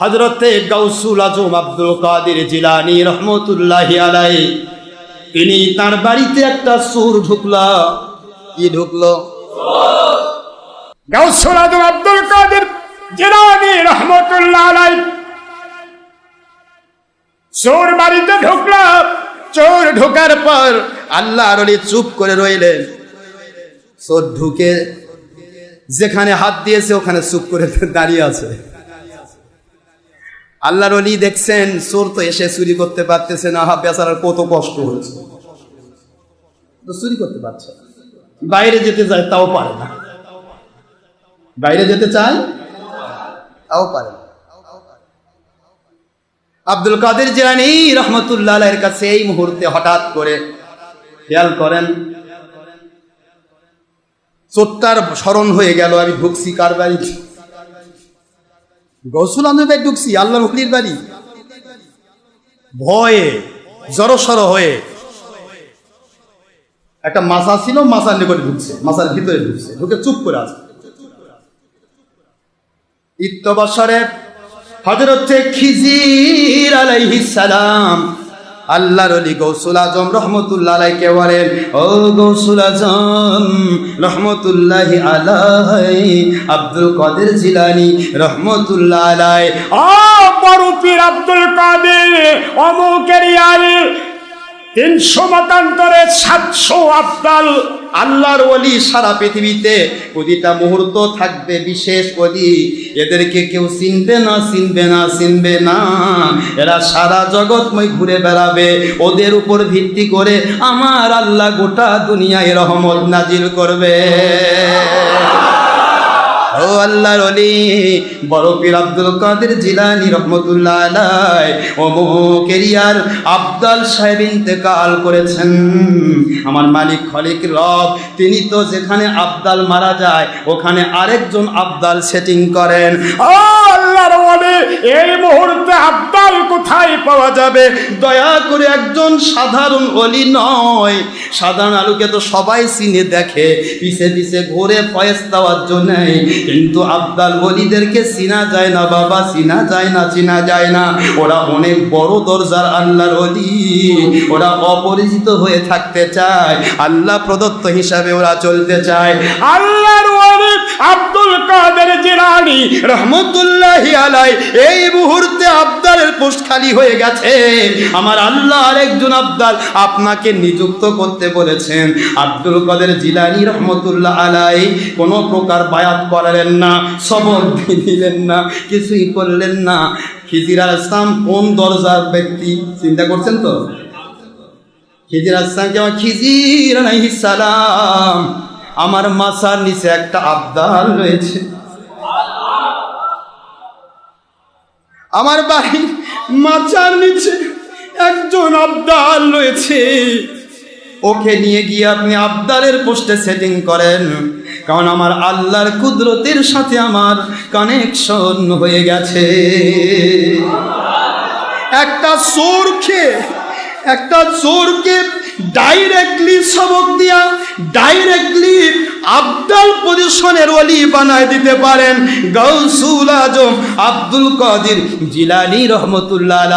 হজরতে গৌসুল আজম আব্দুল কাদের জিলানি রহমতুল্লাহ আলাই তিনি তার বাড়িতে একটা সুর ঢুকলা। কি ঢুকলো? গাউসুল আজম আব্দুল কাদের জিলানি রহমতুল্লাহ আলাই চোর বাড়িতে ঢুকলাম চোর ঢোকার পর আল্লাহ রলি চুপ করে রইলেন। চোর ঢুকে যেখানে হাত দিয়েছে ওখানে চুপ করে দাঁড়িয়ে আছে। আল্লাহর অলি দেখছেন, চোর তো এসে চুরি করতে পারতেছে না বেচারার কত কষ্ট হয়েছে। চুরি করতে পারছে বাইরে যেতে চায়, তাও পারে না। বাইরে যেতে চায়, তাও পারে না। আব্দুল কাদের জিলানি রহমতুল্লাহ এর কাছে এই মুহূর্তে হঠাৎ করে খেয়াল করেন, চোরটার স্মরণ হয়ে গেল, আমি ঢুকছি কার বাড়ি গৌসুল আহমেদ ঢুকছি আল্লাহ হুলির বাড়ি। ভয়ে, জড়সড় হয়ে। একটা মাসা ছিল মাসার নিকট ঢুকছে মাসার ভিতরে ঢুকছে, ঢুকে চুপ করে আছে। ইত্যবসরে হজরত খিজির আলাইহিস সালাম আল্লাহর অলি গৌসুল আজম রহমতুল্লাহ আলাইকে বলেন, ও গৌসুল আজম, রহমতুল্লাহ আলাই, আব্দুল কাদের জিলানি, রহমতুল্লাহ আলাই। ও বড় পীর আব্দুল কাদের, অমুকের ইয়ারে তিনশো মতান্তরে সাতশো আব্দাল আল্লাহর ওলি সারা পৃথিবীতে প্রতিটা মুহূর্ত থাকবে বিশেষ অলি এদেরকে কেউ চিনবে না চিনবে না চিনবে না। এরা সারা জগৎময় ঘুরে বেড়াবে। ওদের উপর ভিত্তি করে আমার আল্লাহ গোটা দুনিয়ায় রহমত নাজিল করবে। ও আল্লাহর অলি বড় পীর আব্দুল কাদের জিলানি রহমতুল্লাহ আলাই ও কেরিয়ার আব্দাল সাহেব ইন্তেকাল করেছেন। আমার মালিক খলিক রব, তিনি তো যেখানে আব্দাল মারা যায়, ওখানে আরেকজন আব্দাল সেটিং করেন। আল্লাহর আব্দাল কোথায় পাওয়া যাবে? দয়া করে একজন সাধারণ অলি নয়। সাধারণ আলুকে তো সবাই চিনে দেখে। পিছে পিছে ঘুরে ফয়েস দেওয়ার জন্য। কিন্তু আব্দাল অলিদেরকে চিনা যায় না, বাবা, চিনা যায় না, চিনা যায় না। ওরা অনেক বড় দরজার আল্লাহর অলি। ওরা অপরিচিত হয়ে থাকতে চায়। আল্লাহ প্রদত্ত হিসাবে ওরা চলতে চায়। আল্লাহর ওয়ালি আব্দুল কাদের জিলানি? রহমতুল্লাহ আলাই, এই মুহূর্তে আবদারের পোস্ট খালি হয়ে গেছে। আমার আল্লাহ আরেকজন আবদাল আপনাকে নিযুক্ত করতে বলেছেন। আব্দুল কাদের জিলানি রহমতুল্লাহ আলাই, কোনো প্রকার বায়াত করালেন না, সবর দিলেন না, কিছুই করলেন না। খিজির কোন দরজার ব্যক্তি? চিন্তা করছেন তো? খিজির আল ইসলাম যেমন খিজির সালাম? আমার মাসার নিচে একটা আবদাল রয়েছে। আমার বাড়ি মাচার নিচে একজন আবদাল রয়েছে। ওকে নিয়ে গিয়ে আপনি আবদারের পোস্টে সেটিং করেন, কারণ আমার আল্লাহর কুদরতের সাথে আমার কানেকশন হয়ে গেছে। একটা চোরকে একটা চোরকে ডাইরেক্টলি সবক দিয়া ডাইরেক্টলি আব্দাল পজিশনের অলি বানায় দিতে পারেন গৌসুল আজম আব্দুল কাদির জিলানি রহমতুল্লাহ।